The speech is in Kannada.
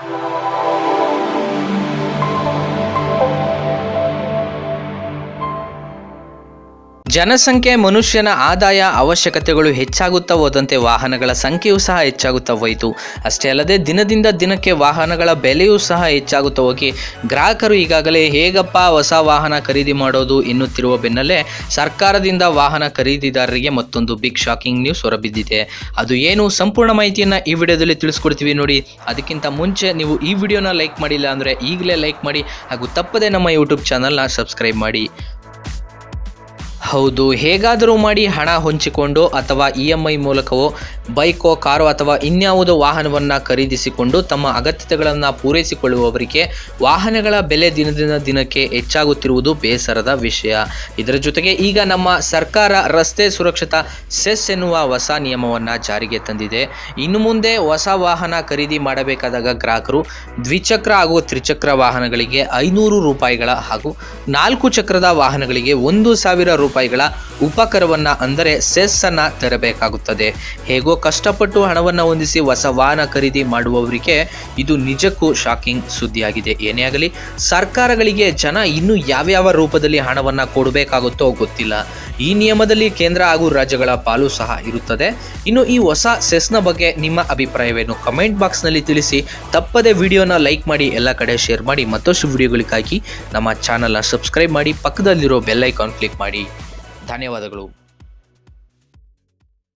Thank you. ಜನಸಂಖ್ಯೆ ಮನುಷ್ಯನ ಆದಾಯ ಅವಶ್ಯಕತೆಗಳು ಹೆಚ್ಚಾಗುತ್ತಾ ಹೋದಂತೆ ವಾಹನಗಳ ಸಂಖ್ಯೆಯೂ ಸಹ ಹೆಚ್ಚಾಗುತ್ತಾ ಹೋಯಿತು. ಅಷ್ಟೇ ಅಲ್ಲದೆ ದಿನದಿಂದ ದಿನಕ್ಕೆ ವಾಹನಗಳ ಬೆಲೆಯೂ ಸಹ ಹೆಚ್ಚಾಗುತ್ತಾ ಹೋಗಿ. ಗ್ರಾಹಕರು ಈಗಾಗಲೇ ಹೇಗಪ್ಪ ಹೊಸ ವಾಹನ ಖರೀದಿ ಮಾಡೋದು ಎನ್ನುತ್ತಿರುವ ಬೆನ್ನಲ್ಲೇ ಸರ್ಕಾರದಿಂದ ವಾಹನ ಖರೀದಿದಾರರಿಗೆ ಮತ್ತೊಂದು ಬಿಗ್ ಶಾಕಿಂಗ್ ನ್ಯೂಸ್ ಹೊರಬಿದ್ದಿದೆ. ಅದು ಏನು? ಸಂಪೂರ್ಣ ಮಾಹಿತಿಯನ್ನು ಈ ವಿಡಿಯೋದಲ್ಲಿ ತಿಳಿಸ್ಕೊಡ್ತೀವಿ ನೋಡಿ. ಅದಕ್ಕಿಂತ ಮುಂಚೆ ನೀವು ಈ ವಿಡಿಯೋನ ಲೈಕ್ ಮಾಡಿಲ್ಲ ಅಂದರೆ ಈಗಲೇ ಲೈಕ್ ಮಾಡಿ ಹಾಗೂ ತಪ್ಪದೆ ನಮ್ಮ ಯೂಟ್ಯೂಬ್ ಚಾನಲ್ನ ಸಬ್ಸ್ಕ್ರೈಬ್ ಮಾಡಿ. ಹೌದು. ಹೇಗಾದರೂ ಮಾಡಿ ಹಣ ಹೊಂಚಿಕೊಂಡು ಅಥವಾ ಇ ಎಂ ಐ ಮೂಲಕವೋ, ಬೈಕೋ, ಕಾರೋ ಅಥವಾ ಇನ್ಯಾವುದೋ ವಾಹನವನ್ನು ಖರೀದಿಸಿಕೊಂಡು ತಮ್ಮ ಅಗತ್ಯತೆಗಳನ್ನು ಪೂರೈಸಿಕೊಳ್ಳುವವರಿಗೆ ವಾಹನಗಳ ಬೆಲೆ ದಿನದಿಂದ ದಿನಕ್ಕೆ ಹೆಚ್ಚಾಗುತ್ತಿರುವುದು ಬೇಸರದ ವಿಷಯ. ಇದರ ಜೊತೆಗೆ ಈಗ ನಮ್ಮ ಸರ್ಕಾರ ರಸ್ತೆ ಸುರಕ್ಷತಾ ಸೆಸ್ ಎನ್ನುವ ಹೊಸ ನಿಯಮವನ್ನು ಜಾರಿಗೆ ತಂದಿದೆ. ಇನ್ನು ಮುಂದೆ ಹೊಸ ವಾಹನ ಖರೀದಿ ಮಾಡಬೇಕಾದಾಗ ಗ್ರಾಹಕರು ದ್ವಿಚಕ್ರ ಹಾಗೂ ತ್ರಿಚಕ್ರ ವಾಹನಗಳಿಗೆ ಐನೂರು ರೂಪಾಯಿಗಳ ಹಾಗೂ ನಾಲ್ಕು ಚಕ್ರದ ವಾಹನಗಳಿಗೆ ಒಂದು ಸಾವಿರ ರೂಪಾಯಿಗಳ ಉಪಕರವನ್ನ ಅಂದರೆ ಸೆಸ್ ಅನ್ನ ತೆರಬೇಕಾಗುತ್ತದೆ. ಹೇಗೋ ಕಷ್ಟಪಟ್ಟು ಹಣವನ್ನು ಹೊಂದಿಸಿ ಹೊಸ ವಾಹನ ಖರೀದಿ ಮಾಡುವವರಿಗೆ ಇದು ನಿಜಕ್ಕೂ ಶಾಕಿಂಗ್ ಸುದ್ದಿಯಾಗಿದೆ. ಏನೇ ಆಗಲಿ, ಸರ್ಕಾರಗಳಿಗೆ ಜನ ಇನ್ನು ಯಾವ್ಯಾವ ರೂಪದಲ್ಲಿ ಹಣವನ್ನ ಕೊಡಬೇಕಾಗುತ್ತೋ ಗೊತ್ತಿಲ್ಲ. ಈ ನಿಯಮದಲ್ಲಿ ಕೇಂದ್ರ ಹಾಗೂ ರಾಜ್ಯಗಳ ಪಾಲು ಸಹ ಇರುತ್ತದೆ. ಇನ್ನು ಈ ಹೊಸ ಸೆಸ್ನ ಬಗ್ಗೆ ನಿಮ್ಮ ಅಭಿಪ್ರಾಯವೇನು? ಕಮೆಂಟ್ ಬಾಕ್ಸ್ನಲ್ಲಿ ತಿಳಿಸಿ. ತಪ್ಪದೆ ವಿಡಿಯೋನ ಲೈಕ್ ಮಾಡಿ, ಎಲ್ಲ ಕಡೆ ಶೇರ್ ಮಾಡಿ. ಮತ್ತಷ್ಟು ವಿಡಿಯೋಗಳಿಗಾಗಿ ನಮ್ಮ ಚಾನಲ್ನ ಸಬ್ಸ್ಕ್ರೈಬ್ ಮಾಡಿ, ಪಕ್ಕದಲ್ಲಿರೋ ಬೆಲ್ ಐಕಾನ್ ಕ್ಲಿಕ್ ಮಾಡಿ. ಧನ್ಯವಾದಗಳು.